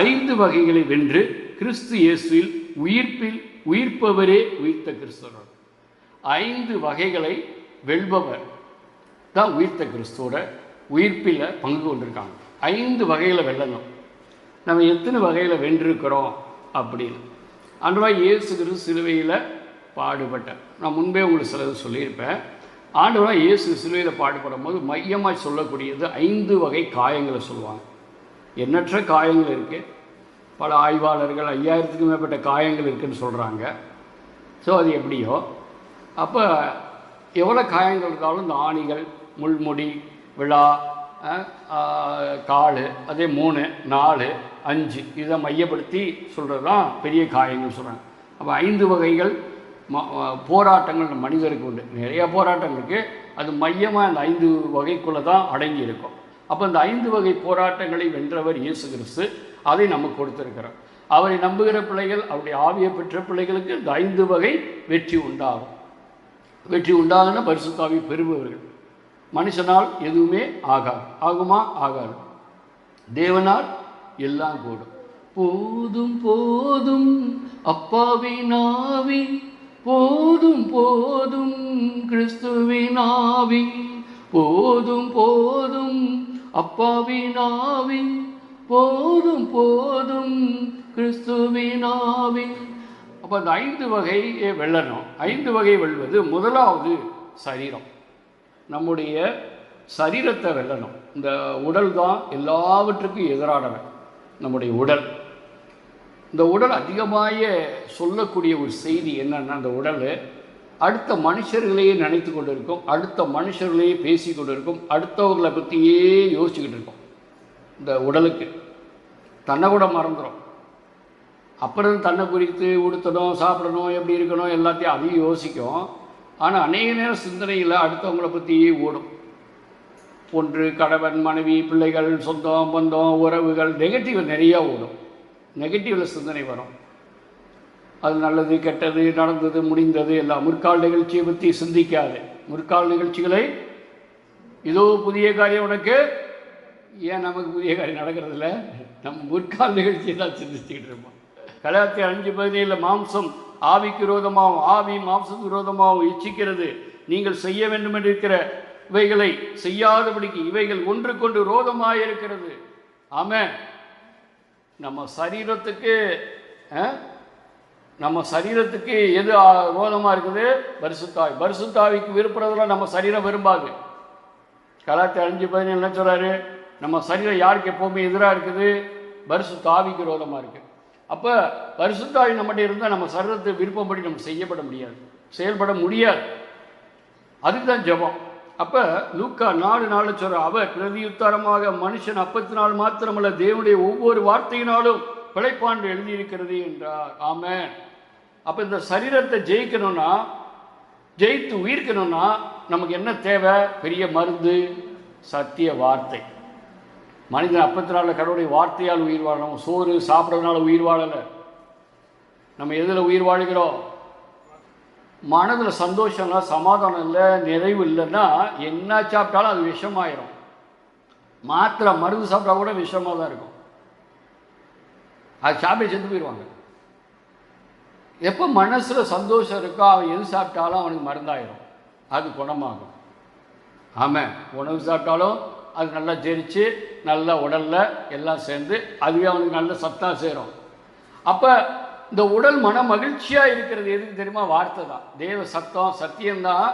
ஐந்து வகைகளை வென்று கிறிஸ்து இயேசுவில் உயிர்ப்பில் உயிர்ப்பவரே உயிர்த்த கிறிஸ்துவர். ஐந்து வகைகளை வெல்பவர் தான் உயிர்த்த கிறிஸ்துவோட உயிர்ப்பில் பங்கு கொண்டிருக்காங்க. ஐந்து வகையில் வெல்லணும். நம்ம எத்தனை வகையில் வென்றிருக்கிறோம் அப்படின்னு. ஆண்டவராக இயேசு கிறிஸ்து சிலுவையில் பாடுபட்டேன் நான் முன்பே உங்களுக்கு சிலது சொல்லியிருப்பேன். ஆண்டவராக இயேசு சிலுவையில் பாடுபடும் போது மையமாக சொல்லக்கூடியது ஐந்து வகை காயங்களை சொல்லுவாங்க. எண்ணற்ற காயங்கள் இருக்குது பல ஆய்வாளர்கள் ஐயாயிரத்துக்கும் மேற்பட்ட காயங்கள் இருக்குதுன்னு சொல்கிறாங்க ஸோ அது எப்படியோ? அப்போ எவ்வளோ காயங்கள் இருந்தாலும் இந்த ஆணிகள் முள்முடி விழா காலு அதே மூணு நாலு அஞ்சு இதை மையப்படுத்தி சொல்கிறது தான் பெரிய காயங்கள் சொல்கிறாங்க அப்போ ஐந்து வகைகள் ம போராட்டங்கள் மனிதருக்கு உண்டு. நிறைய போராட்டங்கள் இருக்குது அது மையமாக அந்த ஐந்து வகைக்குள்ளே தான் அடங்கி இருக்கும். அப்போ இந்த ஐந்து வகை போராட்டங்களை வென்றவர் இயேசு கிறிஸ்து. அதை நமக்கு கொடுத்திருக்கிறார் அவரை நம்புகிற பிள்ளைகள் அவருடைய ஆவியை பெற்ற பிள்ளைகளுக்கு இந்த ஐந்து வகை வெற்றி உண்டாகும். வெற்றி உண்டாகுன பரிசுத்தாவி பெறுபவர்கள். மனுஷனால் எதுவுமே ஆகாது. ஆகுமா? ஆகாது. தேவனால் எல்லாம் கூடும் போதும் போதும் அப்பாவினாவி போதும் போதும் கிறிஸ்துவின் ஆவி. போதும் போதும் அப்பாவினாவின் போதும் போதும் கிறிஸ்துவினாவின். அப்போ அந்த ஐந்து வகையை வெல்லணும். ஐந்து வகை வெல்வது முதலாவது சரீரம். நம்முடைய சரீரத்தை வெல்லணும். இந்த உடல் தான் எல்லாவற்றுக்கும் எதிரானவன். நம்முடைய உடல். இந்த உடல் அதிகமாக சொல்லக்கூடிய ஒரு செய்தி என்னென்னா அந்த உடல் அடுத்த மனுஷர்களையே நினைத்து கொண்டு இருக்கும் அடுத்த மனுஷர்களையே பேசி கொண்டு இருக்கும் அடுத்தவர்களை பற்றியே யோசிச்சுக்கிட்டு இருக்கும். இந்த உடலுக்கு. தன்னை கூட மறந்துடும் அப்புறம் தன்னை குறித்து உடுத்தணும் சாப்பிடணும் எப்படி இருக்கணும் எல்லாத்தையும் அதையும் யோசிக்கும். ஆனால் அநேக நேரம் சிந்தனையில் அடுத்தவங்களை பற்றியே ஓடும். ஒன்று கணவன் மனைவி பிள்ளைகள் சொந்தம் பந்தம் உறவுகள் நெகட்டிவ் நிறையா ஓடும். நெகட்டிவில் சிந்தனை வரும். அது நல்லது கெட்டது நடந்தது முடிந்தது எல்லாம். முற்கால் நிகழ்ச்சியை பற்றி சிந்திக்காது. முற்கால் நிகழ்ச்சிகளை ஏதோ புதிய காரியம் உனக்கு. ஏன் நமக்கு புதிய காரியம் நடக்கிறதில்ல? நம்ம முற்கால் நிகழ்ச்சியை தான் சிந்திச்சுக்கிட்டு இருப்போம். கலாத்தி அஞ்சு பதினேழில் மாம்சம் ஆவிக்கு விரோதமாகவும் ஆவி மாம்சத்துக்கு விரோதமாகவும் இச்சிக்கிறது. நீங்கள் செய்ய வேண்டும் என்று இருக்கிற இவைகளை செய்யாதபடிக்கு இவைகள் ஒன்றுக்கொண்டு ரோதமாக இருக்கிறது. ஆமாம் நம்ம சரீரத்துக்கு நம்ம சரீரத்துக்கு எது ரோதமாக இருக்குது? பரிசுத்தாவி. பரிசுத்தாவிக்கு விருப்புறதெல்லாம் நம்ம சரீரம் விரும்பாது. கலாத்தி அஞ்சு பதினேழு என்ன சொல்கிறாரு நம்ம சரீரம் யாருக்கு எப்போவுமே எதிராக இருக்குது? பரிசுத்தாவிக்கு ரோதமாக இருக்குது அப்போ பரிசுத்தாவி நம்மகிட்ட இருந்தால் நம்ம சரீரத்தை விருப்பப்படி நம்ம செய்யப்பட முடியாது. செயல்பட முடியாது. அதுக்கு தான் ஜெபம். அப்போ லூக்கா நாலு நாலு சொல்கிற அவர் பிரதியுத்தரமாக மனுஷன் அப்பத்தினால் மாத்திரமல்ல தேவனுடைய ஒவ்வொரு வார்த்தையினாலும் பிழைப்பாண்டு எழுதியிருக்கிறது என்றார். ஆமென். அப்போ இந்த சரீரத்தை ஜெயிக்கணும்னா ஜெயித்து உயிர்க்கணும்னா நமக்கு என்ன தேவை? பெரிய மருந்து சத்திய வார்த்தை. மனிதன் அப்பத்தினால கடவுளுடைய வார்த்தையால் உயிர் வாழணும். சோறு சாப்பிட்றதுனால உயிர் வாழலை. நம்ம எதில் உயிர் வாழ்கிறோம்? மனதில் சந்தோஷம்னா சமாதானம் இல்லை நிறைவு இல்லைன்னா என்ன சாப்பிட்டாலும் அது விஷமாயிரும். மாத்திரை மருந்து சாப்பிட்டா கூட விஷமாக தான் இருக்கும். அது சாப்பிட்டு செத்து போயிடுவாங்க. எப்போ மனசில் சந்தோஷம் இருக்கோ அவன் எது சாப்பிட்டாலும் அவனுக்கு மருந்தாயிரும். அது குணமாகும். ஆமாம் உணவு சாப்பிட்டாலும் அது நல்லா ஜெரிச்சு நல்லா உடலில் எல்லாம் சேர்ந்து அதுவே அவனுக்கு நல்ல சத்தாக சேரும். அப்போ இந்த உடல் மன மகிழ்ச்சியாக இருக்கிறது எதுக்கு தெரியுமா? வார்த்தை தான். தேவ சத்தம் சத்தியம்தான்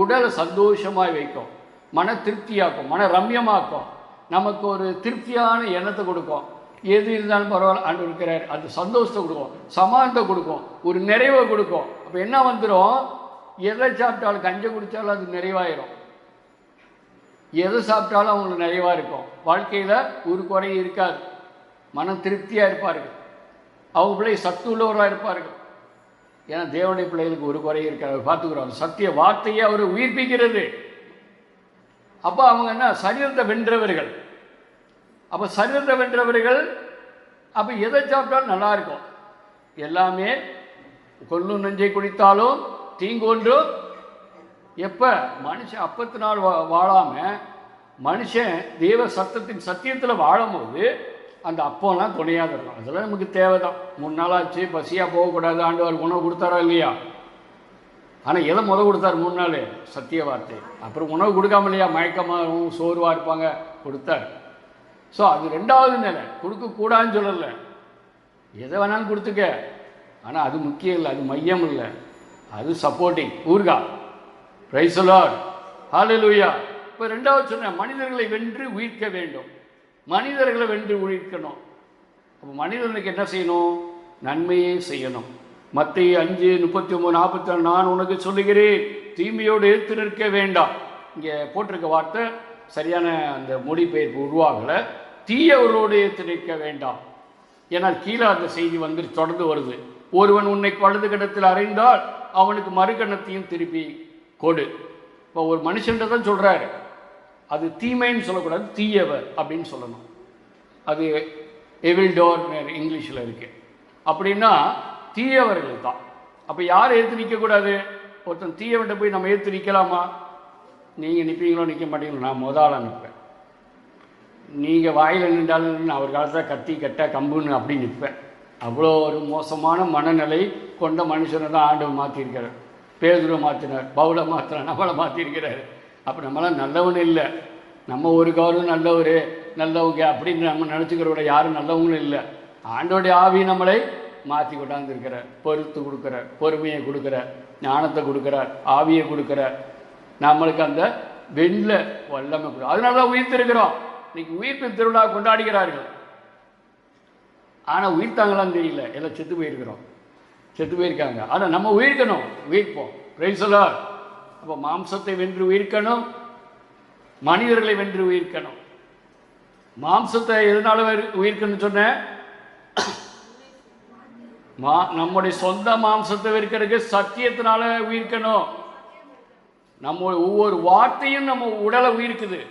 உடலை சந்தோஷமாக வைக்கும். மன திருப்தியாக்கும் மன ரம்யமாக்கும். நமக்கு ஒரு திருப்தியான எண்ணத்தை கொடுக்கும். எது இருந்தாலும் பரவாயில்ல ஆண்டு இருக்கிறார். அந்த சந்தோஷத்தை கொடுக்கும் சமானத்தை கொடுக்கும் ஒரு நிறைவை கொடுக்கும். அப்போ என்ன வந்துடும் எதை சாப்பிட்டாலும் கஞ்சை குடித்தாலும் அது நிறைவாயிரும். எதை சாப்பிட்டாலும் அவங்களுக்கு நிறைவாக இருக்கும். வாழ்க்கையில் ஒரு குறை இருக்காது. மனம் திருப்தியாக இருப்பார்கள். அவங்க பிள்ளை சத்து உள்ளவராக இருப்பார்கள். ஏன்னா தேவனுடைய பிள்ளைகளுக்கு ஒரு குறை இருக்காது. பார்த்துக்கிறோம். சத்திய வார்த்தையை அவர் உயிர்ப்பிக்கிறது. அப்போ அவங்க என்ன? சரீரத்தை வென்றவர்கள். அப்போ சரீரத்தை வென்றவர்கள் அப்போ எதை சாப்பிட்டாலும் நல்லா இருக்கும். எல்லாமே கொல்லும் நெஞ்சை குடித்தாலும் தீங்கொன்றும் எப்போ? மனுஷன் அப்பத்தினால் வா வாழாமல் மனுஷன் தெய்வ சத்தத்தின் சத்தியத்தில் வாழும்போது அந்த அப்போலாம் துணையாக இருக்கும். அதெல்லாம் நமக்கு தேவை தான் மூணு நாளாச்சு பசியாக போகக்கூடாது ஆண்டவர் உணவு கொடுத்தாரா இல்லையா? ஆனால் எதை முத கொடுத்தாரு? மூணு நாள். சத்திய வார்த்தை. அப்புறம் உணவு கொடுக்காம இல்லையா? மயக்கமாகவும் சோர்வாக இருப்பாங்க. கொடுத்தார். ஸோ அது ரெண்டாவது நிலை. கொடுக்கக்கூடாதுன்னு சொல்லலை. எதை வேணாலும் கொடுத்துக்க. ஆனால் அது முக்கியம் இல்லை அது மையம் இல்லை. அது சப்போர்ட்டிங் ஊர்கா. பிரைசலார் ஹாலலூயா இப்போ ரெண்டாவது சொன்னேன் மனிதர்களை வென்று உயிர்க்க வேண்டும். மனிதர்களை வென்று உயிர்க்கணும். அப்போ மனிதனுக்கு என்ன செய்யணும்? நன்மையே செய்யணும். மத்திய அஞ்சு முப்பத்தி ஒம்பது நாற்பத்தி நான் உனக்கு சொல்லுகிறேன். தீமையோடு எதிர்த்து நிற்க வேண்டாம். இங்கே போட்டிருக்க வார்த்தை சரியான அந்த மொழிபெயர்ப்பு உருவாகலை. தீயவரோடு எதிர்த்து நிற்க வேண்டாம். ஏன்னால் கீழே அந்த செய்தி வந்து தொடர்ந்து வருது. ஒருவன் உன்னை வலது கணத்தில் அறைந்தால் அவனுக்கு மறுகணத்தையும் திருப்பி கொடு. இப்போ ஒரு மனுஷன்ட்ட தான் சொல்கிறாரு அது தீமைன்னு சொல்லக்கூடாது தீயவர் அப்படின்னு சொல்லணும். அது எவில் டோர் இங்கிலீஷில் இருக்குது அப்படின்னா தீயவர்கள் தான். அப்போ யார் ஏற்று நிற்கக்கூடாது? ஒருத்தன் தீயவன்ட்ட போய் நம்ம ஏற்று நிற்கலாமா? நீங்கள் நிற்பீங்களோ நிற்க மாட்டீங்களோ நான் முதலாக நிற்பேன் நீங்கள் வாயில் நின்றாலும் நான் ஒரு காலத்தில் கத்தி கட்ட கம்புன்னு அப்படி நிற்பேன் அவ்வளோ ஒரு மோசமான மனநிலை கொண்ட மனுஷனை தான் ஆண்டவர் மாற்றிருக்கிறார் பேதுரை மாற்றினார் பவுலை மாற்றினார் நம்மளை மாற்றிருக்கிறார் அப்போ நம்மளாம் நல்லவன் இல்லை. நம்ம ஒரு காலம் நல்லவர் நல்லவங்க அப்படின்னு நம்ம நினச்சிக்கிறோட யாரும் நல்லவங்களும் இல்லை. ஆண்டோடைய ஆவி நம்மளை மாற்றி கொண்டாந்துருக்கிறார். பொறுத்து கொடுக்குறார் பொறுமையை கொடுக்குறார் ஞானத்தை கொடுக்குறார் ஆவியை கொடுக்குறார். நம்மளுக்கு அந்த வெண்ணில் வல்லமை கொடு அதனால தான் உயிர்த்திருக்கிறோம் இன்னைக்கு உயிர்ப்பு திருவிழா கொண்டாடுகிறார்கள். ஆனால் உயிர்த்தாங்களான்னு தெரியல. எல்லாம் செத்து போயிருக்கிறோம். செத்து போயிருக்காங்க. ஆனால் நம்ம உயிர்க்கணும். உயிர்ப்போம். ரைசலார் அப்போ மாம்சத்தை வென்று உயிர்க்கணும். மனிதர்களை வென்று உயிர்க்கணும். மாம்சத்தை எதனால உயிர்க்கணும்னு சொன்னேன் மா நம்முடைய சொந்த மாம்சத்தை விற்கிறதுக்கு சத்தியத்தினால உயிர்க்கணும். நம்ம ஒவ்வொரு வார்த்தையும் நம்ம உடலை உயிர்க்குது.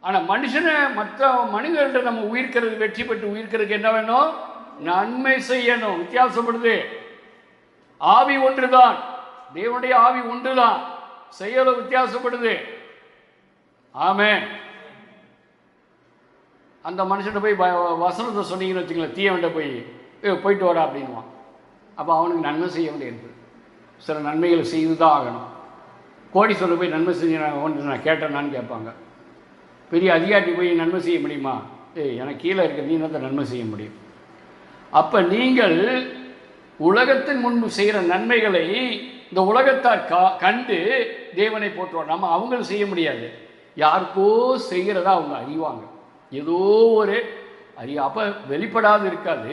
ஆனால் மனுஷனை மற்ற மனிதர்கிட்ட நம்ம உயிர்க்கிறது வெற்றி பெற்று உயிர்க்கிறதுக்கு என்ன வேணும்? நன்மை செய்யணும். வித்தியாசப்படுது. ஆவி ஒன்றுதான். தேவனுடைய ஆவி ஒன்றுதான். செயல வித்தியாசப்படுது. ஆமே அந்த மனுஷன்ட்ட போய் வ- வசனத்தை சொன்னீங்கன்னு வச்சுங்களேன் தீயவன்ட்ட போய் "ஏய், போயிட்டு வாடா அப்படின்வான் அப்போ அவனுக்கு நன்மை செய்ய வேண்டியது. சில நன்மைகளை செய்து தான் ஆகணும். கோடீஸ்வரர் போய் நன்மை செஞ்சு நான் ஒன்று நான் கேட்டேனான்னு கேட்பாங்க. பெரிய அதிகாரி போய் நன்மை செய்ய முடியுமா? ஏய் எனக்கு கீழே இருக்க நீ தான் நன்மை செய்ய முடியும்? அப்போ நீங்கள் உலகத்தின் முன்பு செய்கிற நன்மைகளை இந்த உலகத்தார் கா கண்டு தேவனை போற்றுவோம் நம்ம அவங்களும் செய்ய முடியாது. யாருக்கோ செய்கிறதா அவங்க அறிவாங்க. ஏதோ ஒரு அறி அப்போ வெளிப்படாது இருக்காது.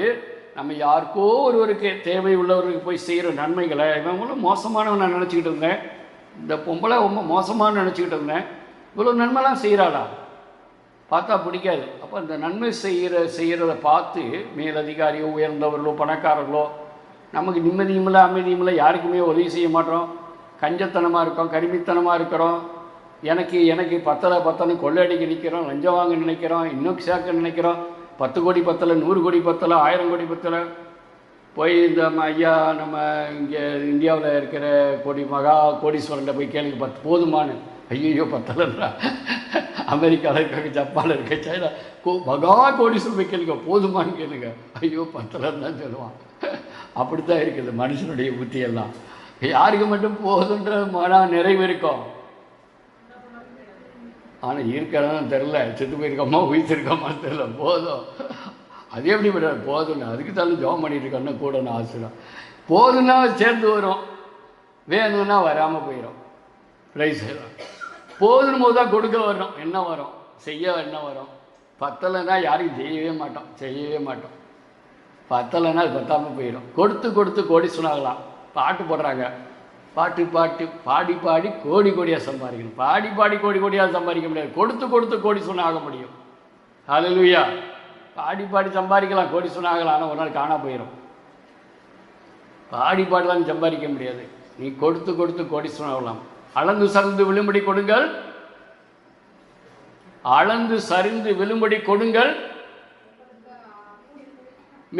நம்ம யாருக்கோ ஒருவருக்கு தேவை உள்ளவருக்கு போய் செய்கிற நன்மைகளை இவங்களும் மோசமானவன் நான் நினச்சிக்கிட்டு இருந்தேன். இந்த பொம்பளை ரொம்ப மோசமாக நினச்சிக்கிட்டு இருந்தேன் இவ்வளோ நன்மைலாம் செய்கிறாளா பார்த்தா பிடிக்காது. அப்போ அந்த நன்மை செய்கிற செய்கிறத பார்த்து மேலதிகாரியோ உயர்ந்தவர்களோ பணக்காரர்களோ நமக்கு நிம்மதியும் இல்லை அமைதியும் இல்லை யாருக்குமே உதவி செய்ய மாட்டோம். கஞ்சத்தனமாக இருக்கோம் கருமித்தனமாக இருக்கிறோம். எனக்கு எனக்கு பத்தலை பத்தனை கொள்ளையடிக்க நிற்கிறோம் லஞ்சம் வாங்க நினைக்கிறோம் இன்னும் சேர்க்க நினைக்கிறோம். பத்து கோடி பத்தலை நூறு கோடி பத்தலை ஆயிரம் கோடி பத்தலை போய் இந்த ஐயா நம்ம இங்கே இந்தியாவில் இருக்கிற கோடி மகா கோடீஸ்வரன்ட்ட போய் கேளுங்க பத்து போதுமானு ஐயோ பத்தலன்றா. அமெரிக்காவில் இருக்காங்க ஜப்பானில் இருக்க சைனா. கோ மகா கோடீஸ்வரன் போய் கேளுங்க போதுமான்னு கேளுங்க. ஐயோ பத்தலன்னு தான் சொல்லுவான். அப்படி தான் இருக்குது மனுஷனுடைய புத்தியெல்லாம். யாருக்கு மட்டும் போதுன்ற மன நிறைவு இருக்கும்? ஆனால் இருக்கிறதான் தெரில செத்து போயிருக்கோமா உயிர்த்திருக்கோமா தெரில போதும். அது எப்படி விட போதும்னு. அதுக்கு தான் ஜோம் பண்ணிகிட்ருக்கோன்னா கூட நான் ஆசிரம் போதும்னா சேர்ந்து வரும். வேணும்னா வராமல் போயிடும் ரைஸ் போதும் போது தான் கொடுக்க வரும். என்ன வரும்? செய்ய என்ன வரும்? பத்தலைன்னா யாருக்கும் செய்யவே மாட்டோம். செய்யவே மாட்டோம். பத்தலைன்னா அது பத்தாமல் போயிடும் கொடுத்து கொடுத்து கோடி சொன்னாங்களாம் பாட்டு போடுறாங்க. பாட்டு பாட்டு பாடி பாடி கோடி கோடியாக சம்பாதிக்கணும். பாடி பாடி கோடி கோடியாக சம்பாதிக்க முடியாது. கொடுத்து கொடுத்து கோடி சொன்ன ஆக முடியும். ஹalleluya பாடி பாடி சம்பாதிக்கலாம் கோடி சொன்ன ஆனால் ஒரு நாள் காணா போயிடும் பாடி பாடலாம் சம்பாதிக்க முடியாது. நீ கொடுத்து கொடுத்து கோடி சொன்னாகலாம் அளந்து சரிந்து விழும்படி கொடுங்கள். அளந்து சரிந்து விழும்படி கொடுங்கள்.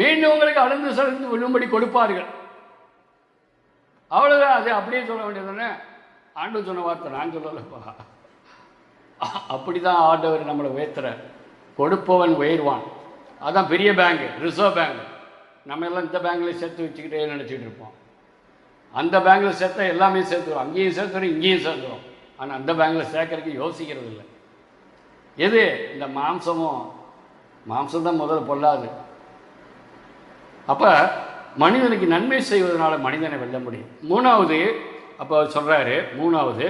மீண்டும் உங்களுக்கு அளந்து சரிந்து விழும்படி கொடுப்பார்கள். அவ்வளோதான் அது அப்படியே சொல்ல வேண்டியதுதானே? ஆண்டு சொன்ன வார்த்தை நான் சொல்லலப்பா. அப்படி தான் ஆண்டவர் நம்மளை உயர்த்துற கொடுப்பவன் உயர்வான். அதான் பெரிய பேங்க் ரிசர்வ் பேங்க் நம்ம எல்லாம் இந்த பேங்க்கில் சேர்த்து வச்சுக்கிட்டே நினச்சிட்டு இருப்போம். அந்த பேங்க்கில் சேர்த்தா எல்லாமே சேர்த்துரும். அங்கேயும் சேர்த்துரும் இங்கேயும் சேர்த்துரும். ஆனால் அந்த பேங்க்கில் சேர்க்கறதுக்கு யோசிக்கிறது இல்லை எது? இந்த மாம்சமும். மாம்சம் தான் முதல்ல பொல்லாது. அப்போ மனிதனுக்கு நன்மை செய்வதனால மனிதனை வெல்ல முடியும். மூணாவது அப்போ சொல்கிறாரு மூணாவது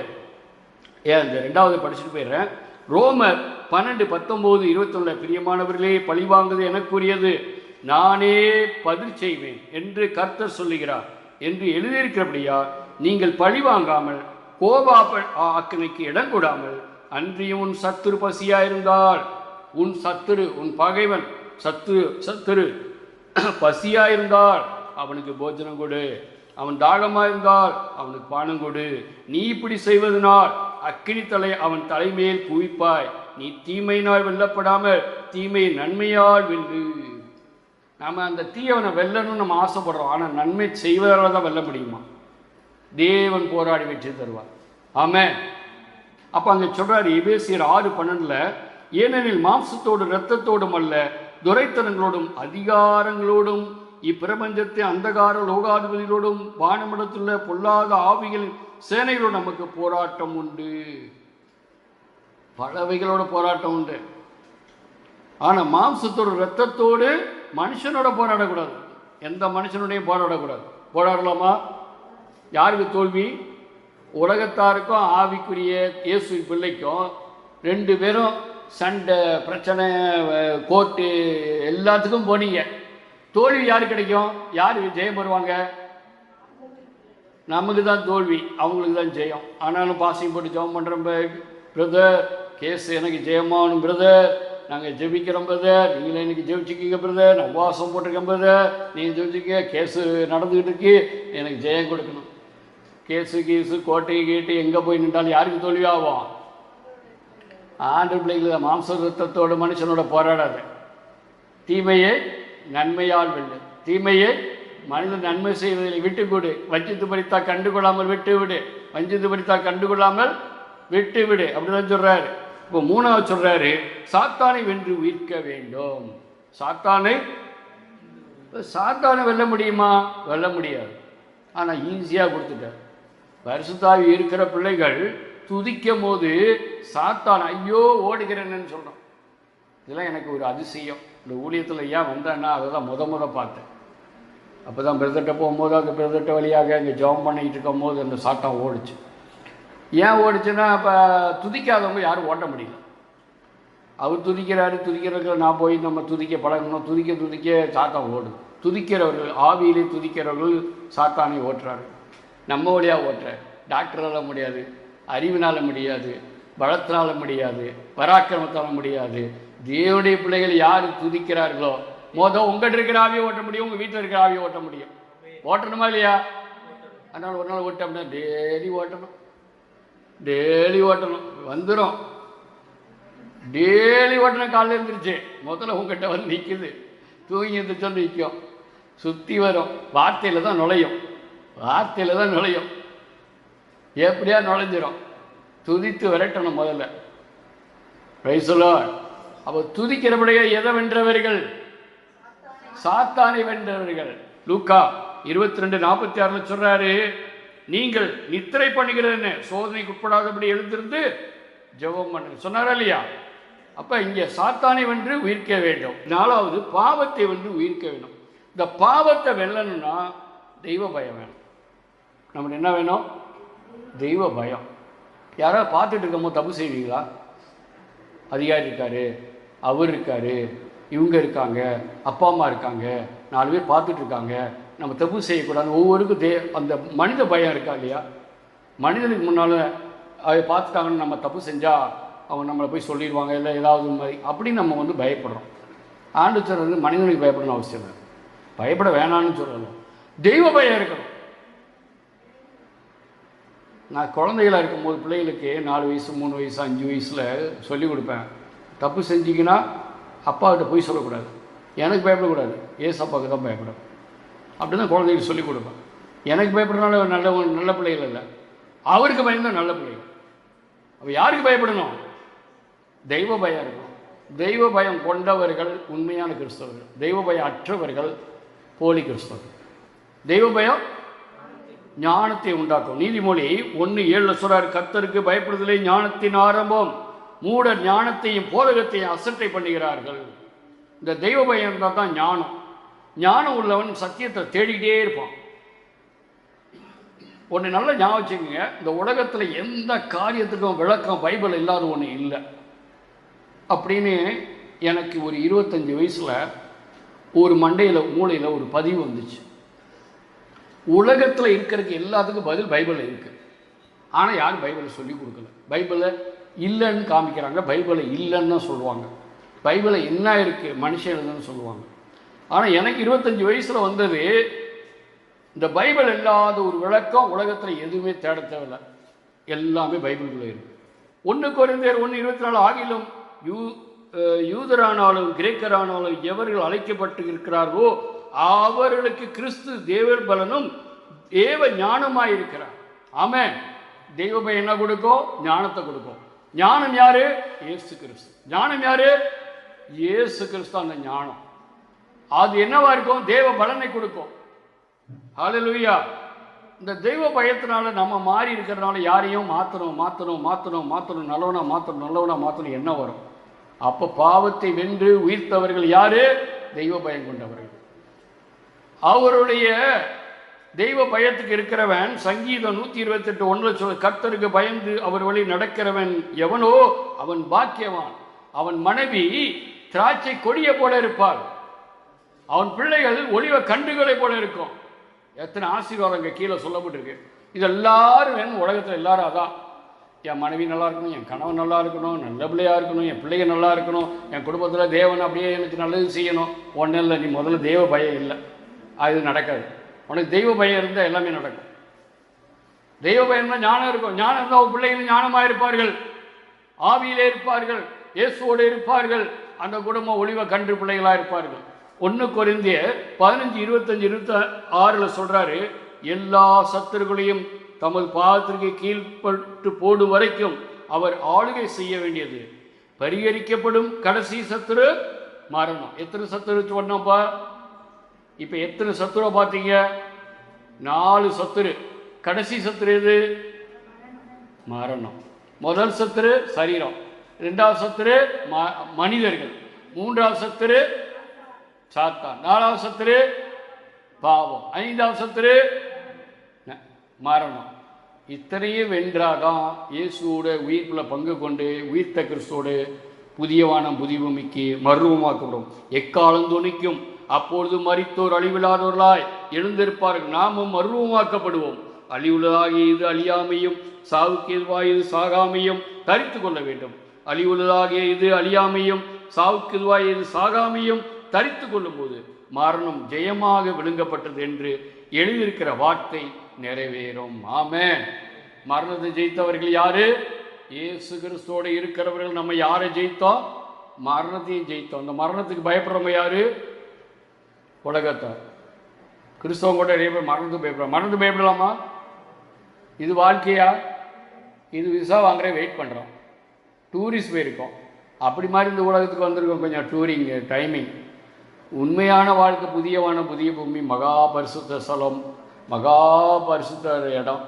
ஏன் இந்த ரெண்டாவது படிச்சுட்டு போயிடுறேன். ரோமர் பன்னெண்டு பத்தொம்போது இருபத்தொன்னு பிரியமானவர்களே பழிவாங்குவது எனக்குரியது. நானே பதில் செய்வேன் என்று கர்த்தர் சொல்லுகிறார் என்று எழுதியிருக்கிறபடியா நீங்கள் பழி வாங்காமல் கோபாப அக்கனைக்கு இடம் கூடாமல் அன்றியும் உன் சத்துரு பசியாயிருந்தால் உன் சத்துரு உன் பகைவன் சத்துரு சத்துரு பசியாயிருந்தால் அவனுக்கு போஜனம் கொடு. அவன் தாகமாயிருந்தால் அவனுக்கு பானம் கொடு. நீ இப்படி செய்வதனால் அக்கினி தலை அவன் தலைமேல் குவிப்பாய் நீ தீமையினால் வெல்லப்படாமல் தீமை நன்மையால் வெல்லு நாம் அந்த தீயவனை வெல்லணும்னு நம்ம ஆசைப்படுறோம். ஆனால் நன்மை செய்வதால் தான் வெல்ல முடியுமா? தேவன் போராடி வெற்றி தருவார். ஆமே அப்போ அங்கே சொல்கிறார் எபேசியர் ஆறு பன்னெண்டில் ஏனெனில் மாம்சத்தோடு இரத்தத்தோடும் அல்ல துரைத்தனங்களோடும் அதிகாரங்களோடும் இப்பிரபஞ்சத்தை அந்தகார லோகாதிபதிகளோடும் வானமிடத்துள்ள பொல்லாத ஆவிகளின் சேனைகளோடு நமக்கு போராட்டம் உண்டு. பலவைகளோட போராட்டம் உண்டு. ஆனால் மாம்சத்தோடு ரத்தத்தோடு மனுஷனோட போராடக்கூடாது. எந்த மனுஷனுடையும் போராடக்கூடாது. போராடலாமா? யாருக்கு தோல்வி? உலகத்தாருக்கும் ஆவிக்குரிய இயேசு பிள்ளைக்கும் ரெண்டு பேரும் சண்டை பிரச்சனை கோர்ட்டு எல்லாத்துக்கும் போனீங்க. தோல்வி யாரு கிடைக்கும்? யார் ஜெயம் வருவாங்க நமக்கு தான் தோல்வி அவங்களுக்கு தான் ஜெயம். ஆனாலும் பாசிங் போட்டு ஜெபம் பண்ணுறோம் பிரதர் கேஸ் எனக்கு ஜெயமானும் பிரதர். நாங்கள் ஜெபிக்கிறோம் பிரதர். நீங்களே இன்றைக்கி ஜெபிச்சுக்கிங்க பிரதர். நான் உபவாசம் போட்டிருக்கேன் பிரதர். நீங்கள் ஜெபிச்சுக்க கேஸு நடந்துக்கிட்டு இருக்கு. எனக்கு ஜெயம் கொடுக்கணும். கேஸு கீஸு கோட்டை கீட்டு எங்கே போய் நின்றாலும் யாருக்கு தோல்வியாகும்? ஆண்டு பிள்ளைகளை மாம்ச ரத்தத்தோடு மனுஷனோட போராடாது. தீமையை நன்மையால் வெல்லு. தீமையை மனிதன் நன்மை செய்வதில் விட்டு கொடு வஞ்சித்து பறித்தா கண்டுகொள்ளாமல் விட்டு விடு வஞ்சித்து பறித்தா கண்டுகொள்ளாமல் விட்டு விடு அப்படிதான் சொல்கிறாரு இப்போ மூணாவது சொல்றாரு சாத்தானை வென்று உயிர்க்க வேண்டும். சாத்தானை சாத்தானை வெல்ல முடியுமா? வெல்ல முடியாது. ஆனால் ஈஸியாக கொடுத்துட்டார். பரிசுத்தாவி இருக்கிற பிள்ளைகள் துதிக்கும் போது சாத்தான் ஐயோ ஓடுகிறேன்னு சொல்கிறோம் இதெல்லாம் எனக்கு ஒரு அதிசயம். இந்த ஊழியத்தில் ஏன் வந்தேன்னா அதை தான் முத முத பார்த்தேன். அப்போ தான் பிரதர்கிட்ட போகும்போது அந்த பிரதர்கிட்ட வழியாக இங்கே ஜெபம் பண்ணிக்கிட்டு இருக்கும் போது அந்த சாத்தான் ஓடுச்சு. ஏன் ஓடுச்சுன்னா இப்போ துதிக்காதவங்க யாரும் ஓட்ட முடியல. அவர் துதிக்கிறாரு துதிக்கிறவர்கள் நான் போய் நம்ம துதிக்க பழகணும். துதிக்க துதிக்க சாத்தான் ஓடுது. துதிக்கிறவர்கள் ஆவியிலே துதிக்கிறவர்கள் சாத்தானை ஓட்டுறாரு. நம்ம வழியாக ஓட்டுற. டாக்டரால முடியாது அறிவினால முடியாது பலத்தினால முடியாது பராக்கிரமத்தால முடியாது. தேவனுடைய பிள்ளைகள் யார் துதிக்கிறார்களோ மொதல் உங்கள்கிட்ட இருக்கிற ஆவியை ஓட்ட முடியும் உங்கள் வீட்டில் இருக்கிற ஆவியை ஓட்ட முடியும். ஓட்டணுமா இல்லையா? அதனால் ஒரு நாள் ஓட்டோம்னா டெய்லி ஓட்டணும். டெய்லி ஓட்டணும். வந்துடும் டெய்லி ஓட்டணும் காலையில் இருந்துருச்சு முதல்ல உங்ககிட்ட வந்து நிற்கிது தூங்கி இருந்துச்சோ நிற்கும் சுற்றி வரும். வார்த்தையில் தான் நுழையும். வார்த்தையில் தான் நுழையும். எப்படியா நுழைஞ்சிரும்? துதித்து விரட்டணும் முதல்ல. ரைசலோ அப்போ துதிக்கிறபடியே எதை வென்றவர்கள்? சாத்தானை வென்றவர்கள். லூக்கா இருபத்தி ரெண்டு நாற்பத்தி ஆறுல சொல்கிறாரு நீங்கள் நித்திரை பண்ணுகிறது என்ன சோதனைக்கு உட்படாதபடி எழுந்திருந்து ஜெபம் பண்ணுங்க சொன்னாரா இல்லையா? அப்போ இங்கே சாத்தானை வென்று உயிர்க்க வேண்டும். நாலாவது பாவத்தை வென்று உயிர்க்க வேண்டும். இந்த பாவத்தை வெல்லணும்னா தெய்வ பயம் வேணும். நமக்கு என்ன வேணும்? தெய்வ பயம். யாராவது பார்த்துட்டு இருக்கும்போது தப்பு செய்வீங்களா? அதிகாரி இருக்காரு அவர் இருக்காரு இவங்க இருக்காங்க அப்பா அம்மா இருக்காங்க நாலு பேர் பார்த்துட்டு இருக்காங்க நம்ம தப்பு செய்யக்கூடாது. ஒவ்வொருக்கும் தே அந்த மனித பயம் இருக்கா இல்லையா? மனிதனுக்கு முன்னால் அதை பார்த்துட்டாங்கன்னு நம்ம தப்பு செஞ்சால் அவங்க நம்மளை போய் சொல்லிடுவாங்க இல்லை ஏதாவது மாதிரி. அப்படின்னு நம்ம வந்து பயப்படுறோம். ஆண்டு வந்து மனிதனுக்கு பயப்படணும் அவசியம் இல்லை. பயப்பட வேணாம்னு சொல்லணும் தெய்வ பயம் இருக்கணும். நான் குழந்தைகளாக இருக்கும்போது பிள்ளைகளுக்கு நாலு வயசு மூணு வயசு அஞ்சு வயசில் சொல்லி கொடுப்பேன். தப்பு செஞ்சிங்கன்னா அப்பாக்கிட்ட போய் சொல்லக்கூடாது. எனக்கு பயப்படக்கூடாது. ஏசப்பாவுக்கு தான் பயப்படும் அப்படி தான் குழந்தைகளுக்கு சொல்லிக் கொடுப்பேன். எனக்கு பயப்படுறதுனால நல்ல நல்ல பிள்ளைகள் இல்லை. அவருக்கு பயந்தான் நல்ல பிள்ளைகள். அப்போ யாருக்கு பயப்படணும்? தெய்வ பயம் இருக்கணும் தெய்வ பயம் கொண்டவர்கள் உண்மையான கிறிஸ்தவர்கள். தெய்வ பயம் அற்றவர்கள் போலி கிறிஸ்தவர்கள். தெய்வ பயம் ஞானத்தை உண்டாக்கும். நீதிமொழி ஒன்று ஏழு சொல்றார் கத்தருக்கு பயப்படுதலே ஞானத்தின் ஆரம்பம். மூட ஞானத்தையும் போதகத்தையும் அசட்டை பண்ணுகிறார்கள். இந்த தெய்வ பயம் இருந்தால் தான் ஞானம். ஞானம் உள்ளவன் சத்தியத்தை தேடிக்கிட்டே இருப்பான். ஒன்று நல்லா ஞாபகம் வச்சுக்கோங்க இந்த உலகத்தில் எந்த காரியத்துக்கும் விளக்கம் பைபிள் இல்லாத ஒன்று இல்லை. அப்படின்னு எனக்கு ஒரு இருபத்தஞ்சி வயசில் ஒரு மண்டையில் மூளையில் ஒரு பதிவு வந்துச்சு. உலகத்தில் இருக்கிறதுக்கு எல்லாத்துக்கும் பதில் பைபிளில் இருக்குது ஆனால் யாரும் பைபிளை சொல்லி கொடுக்கல. பைபிளை இல்லைன்னு காமிக்கிறாங்க பைபிளை இல்லைன்னு தான் சொல்லுவாங்க. பைபிளை என்ன இருக்குது மனுஷன் எழுதுன்னு சொல்லுவாங்க. ஆனால் எனக்கு இருபத்தஞ்சி வயசில் வந்தது இந்த பைபிள் இல்லாத ஒரு விளக்கம் உலகத்தில் எதுவுமே தேட தேவையில்லை. எல்லாமே பைபிளுக்குள்ளே இருக்கு. ஒன்று குறைந்தர் ஒன்று இருபத்தி நாலு ஆகிலும் யூ யூதரானாலும் கிரேக்கரானாலும் எவர்கள் அழைக்கப்பட்டு இருக்கிறார்களோ அவர்களுக்கு கிறிஸ்து தேவர் பலனும் தேவ ஞானமாக இருக்கிறார். ஆமென். தெய்வ பயம் என்ன கொடுக்கும் ஞானத்தை கொடுக்கும் ஞானம் யாரு? இயேசு கிறிஸ்து. ஞானம் யாரு? இயேசு கிறிஸ்து அந்த ஞானம். அது என்னவா இருக்கும்? தேவ பலனை கொடுக்கும். ஹalleluya இந்த தெய்வ பயத்தினால நம்ம மாறி இருக்கிறதுனால யாரையும் மாற்றணும் மாற்றணும் மாற்றணும் மாற்றணும் நல்லவனா மாற்றணும் நல்லவனா மாற்றணும் என்ன வரும்? அப்போ பாவத்தை வென்று உயிர்த்தவர்கள் யாரு? தெய்வ பயம் கொண்டவர்கள். அவருடைய தெய்வ பயத்துக்கு இருக்கிறவன் சங்கீதம் நூற்றி இருபத்தெட்டு ஒன்றில் சொல் கர்த்தருக்கு பயந்து அவர் வழி நடக்கிறவன் எவனோ அவன் பாக்கியவான். அவன் மனைவி திராட்சை கொடிய போல இருப்பாள். அவன் பிள்ளைகள் ஒளிவ கண்டுகளை போல இருக்கும். எத்தனை ஆசீர்வாதம் இங்கே கீழே சொல்லப்பட்டிருக்கு. இது எல்லாரும் வேணும் உலகத்தில் எல்லாரும் அதான். என் மனைவி நல்லா இருக்கணும் என் கணவன் நல்லா இருக்கணும் நல்ல பிள்ளையாக இருக்கணும் என் பிள்ளைங்க நல்லா இருக்கணும் என் குடும்பத்தில் தேவன் அப்படியே எனக்கு நல்லது செய்யணும். ஒன்றும் இல்லை நீ முதல்ல தெய்வ பயம் இல்லை. அது நடக்காது. உனக்கு தெய்வ பயம் இருந்தால் எல்லாமே நடக்கும். தெய்வ பயம் ஞானம் இருக்கும். ஞானம் இருந்தால் உன் பிள்ளைகள் ஞானமாக இருப்பார்கள். ஆவியிலே இருப்பார்கள். இயேசுவோடு இருப்பார்கள். அந்த குடும்பம் ஒளிவ கன்று பிள்ளைகளாக இருப்பார்கள். ஒன்று குறைந்திய பதினஞ்சு இருபத்தஞ்சு இருபத்தி ஆறில் சொல்கிறாரு எல்லா சத்துருக்களையும் தமது பாதத்திற்கு கீழ்ப்பட்டு போடும் வரைக்கும் அவர் ஆளுகை செய்ய வேண்டியது. பரிகரிக்கப்படும் கடைசி சத்துரு மரணம். எத்தனை சத்துரு சொன்னோம்ப்பா இப்போ எத்தனை சத்துருவை பார்த்தீங்க? நாலு சத்துரு. கடைசி சத்துரு எது? மரணம். முதல் சத்துரு சரீரம். ரெண்டாவது சத்துரு ம- மனிதர்கள். மூன்றாவது சத்துரு சாத்தான் நாலாவது சத்துரு பாவம். ஐந்தாவது சத்துரு மரணம். இத்தனையும் வென்றாதான் இயேசுவோட உயிர்ப்புல பங்கு கொண்டு உயிர்த்த கிறிஸ்தோடு புதியவானம் புதிய பூமிக்கு மர்வமாக்கப்படும். எக்காலம் துணிக்கும்? அப்பொழுது மறித்தோர் அழிவில்லாதவர்களாய் எழுந்திருப்பார்கள். நாமும் மர்வமாக்கப்படுவோம். அழிவுள்ளதாகிய இது அழியாமையும் சாவுக்கு எதுவாக இது சாகாமையும் தரித்து கொள்ள வேண்டும். அழிவுள்ளதாகிய இது அழியாமையும் சாவுக்கு எதுவாக இது சாகாமையும் தரித்து கொள்ளும்போது மரணம் ஜெயமாக விழுங்கப்பட்டது என்று எழுதியிருக்கிற வார்த்தை நிறைவேறும். ஆமே மரணத்தை ஜெயித்தவர்கள் யாரு? இயேசு கிறிஸ்துவோடு இருக்கிறவர்கள் நம்ம யாரை ஜெயித்தோம்? மரணத்தையும் ஜெயித்தோம். அந்த மரணத்துக்கு பயப்படுறவங்க யாரு? உலகத்தார் கிறிஸ்தவம் கூட நிறைய பேர் மரணத்துக்கு பயப்படலாம் மரணத்துக்கு பயப்படலாமா? இது வாழ்க்கையா? இது விசா வாங்குற வெயிட் பண்ணுறோம் டூரிஸ்ட் போயிருக்கோம். அப்படி மாதிரி இந்த உலகத்துக்கு வந்திருக்கோம். கொஞ்சம் டூரிங் டைமிங். உண்மையான வாழ்க்கை புதியவான புதிய பூமி மகா பரிசுத்த ஸ்தலம் மகா பரிசுத்த இடம்.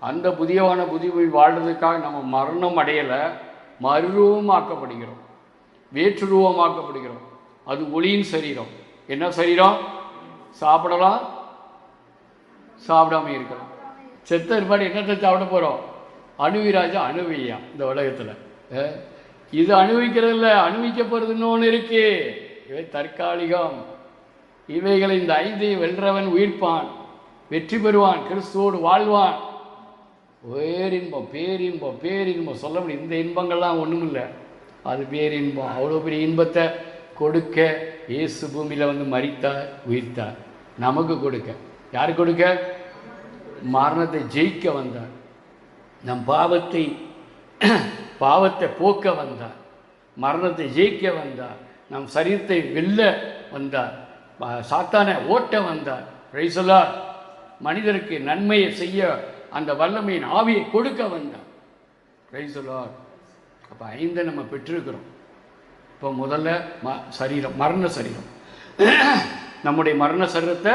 அந்த புதியவான புதிய பூமி வாழ்றதுக்காக நம்ம மரணம் அடையலை மறுரூபமாக்கப்படுகிறோம். வேற்றுருவமாக்கப்படுகிறோம் அது ஒளியின் சரீரம். என்ன சரீரம்? சாப்பிடலாம் சாப்பிடாம இருக்கலாம். செத்த இருப்பாடு என்னத்தை சாப்பிட போகிறோம் அணுவிராஜா அணுவியா இந்த உலகத்தில். இது அனுபவிக்கிறது இல்லை அனுபவிக்க போகிறதுன்னு ஒன்று இருக்கு. இவை தற்காலிகம். இவைகளை இந்த ஐந்தையும் வென்றவன் உயிர்ப்பான். வெற்றி பெறுவான் கிறிஸ்துவோடு வாழ்வான். பேரின்பம் பேரின்பம் பேரின்பம் சொல்ல முடியும் இந்த இன்பங்கள்லாம் ஒன்றும் இல்லை அது பேரின்பம். அவ்வளோ பெரிய இன்பத்தை கொடுக்க இயேசு பூமியில் வந்து மறித்தார் உயிர்த்தார். நமக்கு கொடுக்க. யார் கொடுக்க? மரணத்தை ஜெயிக்க வந்தார். நம் பாவத்தை பாவத்தை போக்க வந்தார். மரணத்தை ஜெயிக்க வந்தார். நம் சரீரத்தை வெல்ல வந்தார். சாத்தானை ஓட்ட வந்தார். ரைசலார் மனிதருக்கு நன்மையை செய்ய அந்த வல்லமையின் ஆவியை கொடுக்க வந்தார். ரைசலார் அப்போ ஐந்தை நம்ம பெற்றிருக்கிறோம். இப்போ முதல்ல ம சரீரம் மரண சரீரம். நம்முடைய மரண சரீரத்தை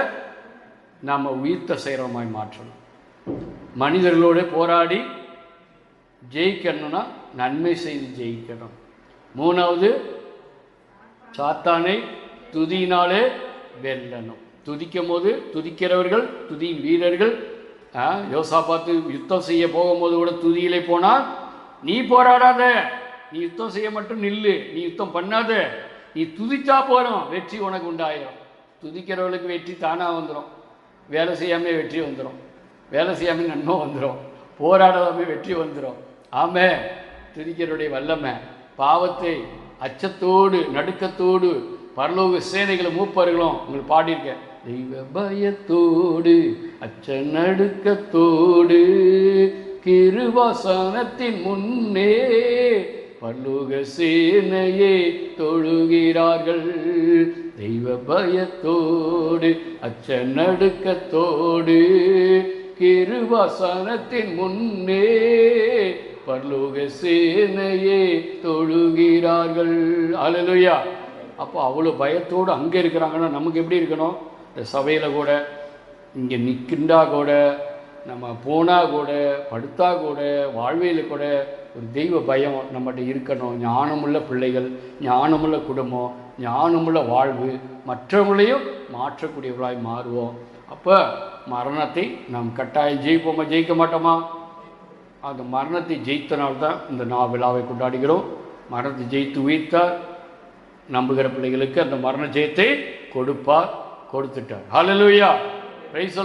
நாம் உயிர்த்த சரீரமாய் மாற்றணும். மனிதர்களோடு போராடி ஜெயிக்கணும்னா நன்மை செய்து ஜெயிக்கணும். மூணாவது சாத்தானை துதியினாலே வெல்லணும். துதிக்கும் போது துதிக்கிறவர்கள் துதியின் வீரர்கள் ஆ, யோசா பார்த்து யுத்தம் செய்ய போகும்போது கூட துதியிலே போனால் நீ போராடாத. நீ யுத்தம் செய்ய மட்டும் நில்லு. நீ யுத்தம் பண்ணாத. நீ துதித்தா போகிறோம் வெற்றி உனக்கு உண்டாயிரும். துதிக்கிறவர்களுக்கு வெற்றி தானாக வந்துடும் வேலை செய்யாமல் வெற்றி வந்துடும் வேலை செய்யாமல் நன்மை வந்துடும் போராடாமல் வெற்றி வந்துடும் ஆமே துதிக்கிறவருடைய வல்லமை பாவத்தை அச்சத்தோடு நடுக்கத்தோடு பரலோக சேனைகளை மூப்பார்களும் உங்களுக்கு பாடியிருக்கேன் தெய்வ பயத்தோடு அச்ச நடுக்கத்தோடு கிருவாசனத்தின் முன்னே பரலோக சேனையே தொழுகிறார்கள். தெய்வ பயத்தோடு அச்ச நடுக்கத்தோடு கிருவாசனத்தின் முன்னே பரலோக சேனையே தொழுகிறார்கள். அலலுயா அப்போ அவ்வளோ பயத்தோடு அங்கே இருக்கிறாங்கன்னா நமக்கு எப்படி இருக்கணும்? இந்த சபையில் கூட இங்கே நிற்கின்றா கூட நம்ம போனால் கூட படுத்தா கூட வாழ்வையில் கூட ஒரு தெய்வ பயம் நம்மகிட்ட இருக்கணும். ஞானமுள்ள பிள்ளைகள் ஞானமுள்ள குடும்பம் ஞானமுள்ள வாழ்வு மற்றவங்களையும் மாற்றக்கூடியவர்களாய் மாறுவோம். அப்போ மரணத்தை நாம் கட்டாயம் ஜெயிப்போமா ஜெயிக்க மாட்டோமா? அந்த மரணத்தை ஜெயித்தனால் தான் இந்த நா விழாவை கொண்டாடுகிறோம். மரணத்தை ஜெயித்து உயிர்த்தார். நம்புகிற பிள்ளைகளுக்கு அந்த மரண ஜெயத்தை கொடுப்பார் கொடுத்துட்டார். ஹalleluya பிரைஸ் தி